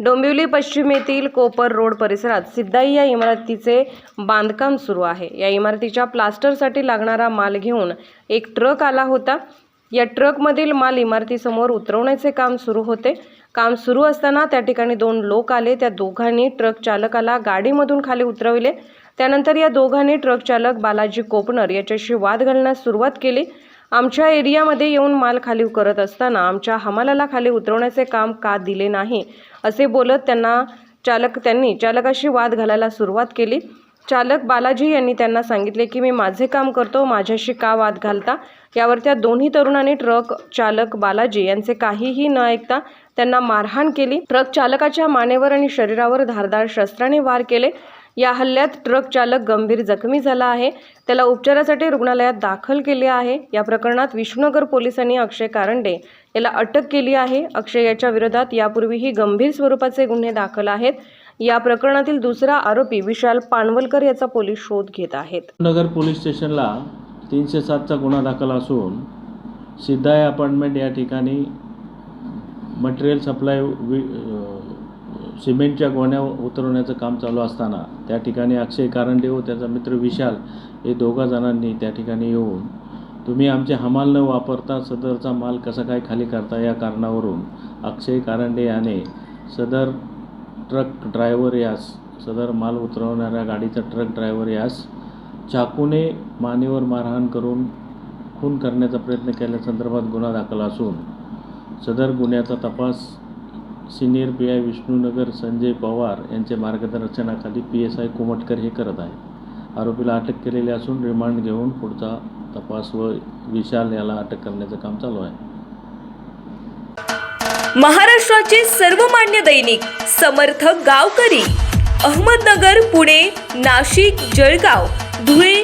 डोंबिवली पश्चिमेतील कोपर road परिसरात सिद्धाई या इमारतीचे बांधकाम सुरू आहे. या इमारतीच्या प्लास्टरसाठी लागणारा माल घेऊन एक ट्रक आला होता. या ट्रकमधील माल इमारतीसमोर उतरवण्याचे काम सुरू होते. काम सुरू असताना त्या ठिकाणी दोन लोक आले. त्या दोघांनी ट्रक चालकाला गाडीमधून खाली उतरविले. त्यानंतर या दोघांनी ट्रक चालक बालाजी कोपनर याच्याशी वाद घालण्यास सुरुवात केली. आमच्या एरियामध्ये येऊन माल खाली करत असताना आमच्या हमालाला खाली उतरवण्याचे काम का दिले नाही असे बोलत त्यांना चालक त्यांनी चालकाशी वाद घालायला सुरुवात केली. चालक बालाजी यांनी त्यांना सांगितले की मी माझे काम करतो माझ्याशी का वाद घालता? यावर त्या दोन्ही तरुणांनी ट्रक चालक बालाजी यांचे काहीही न ऐकता त्यांना मारहाण केली. ट्रक चालकाच्या मानेवर आणि शरीरावर धारदार शस्त्राने वार केले. या हल्ल्यात ट्रक चालक गंभीर जखमी झाला आहे. त्याला उपचारासाठी रुग्णालयात दाखल केले आहे. या प्रकरणात विष्णुनगर पोलिसांनी अक्षय कारंडे याला अटक केली आहे. अक्षय याच्या विरोधात यापूर्वीही गंभीर स्वरूपाचे गुन्हे दाखल आहेत. या प्रकरणातील दुसरा आरोपी विशाल पानवलकर याचा पोलीस शोध घेत आहेत. नगर पोलीस स्टेशनला तीनशे सातचा गुन्हा दाखल असून सिद्धाय अपार्टमेंट या ठिकाणी मटेरियल सप्लाय वि सिमेंटच्या गोण्या उतरवण्याचं काम चालू असताना त्या ठिकाणी अक्षय कारंडे व त्याचा मित्र विशाल हे दोघा जणांनी त्या ठिकाणी येऊन तुम्ही आमचे हमाल न वापरता सदरचा माल कसा काय खाली करता? या कारणावरून अक्षय कारंडे याने सदर ट्रक ड्रायव्हर यास सदर माल उतरवणाऱ्या गाडीचा ट्रक ड्रायव्हर यास चाकूने मानेवर मारहाण करून खून करण्याचा प्रयत्न केल्यासंदर्भात गुन्हा दाखल असून सदर गुन्ह्याचा तपास senior P I Vishnunagar Sanjay Pawar यांच्या मार्गदर्शनाखाली पी एस आय कोमटकर हे करत आहे आरोपीला अटक केलेली असून रिमांड घेऊन पुढचा तपास व विशाल याला अटक करण्याचं काम चालू आहे. महाराष्ट्राचे सर्वमान्य दैनिक समर्थ गावकरी अहमदनगर पुणे नाशिक जळगाव धुळे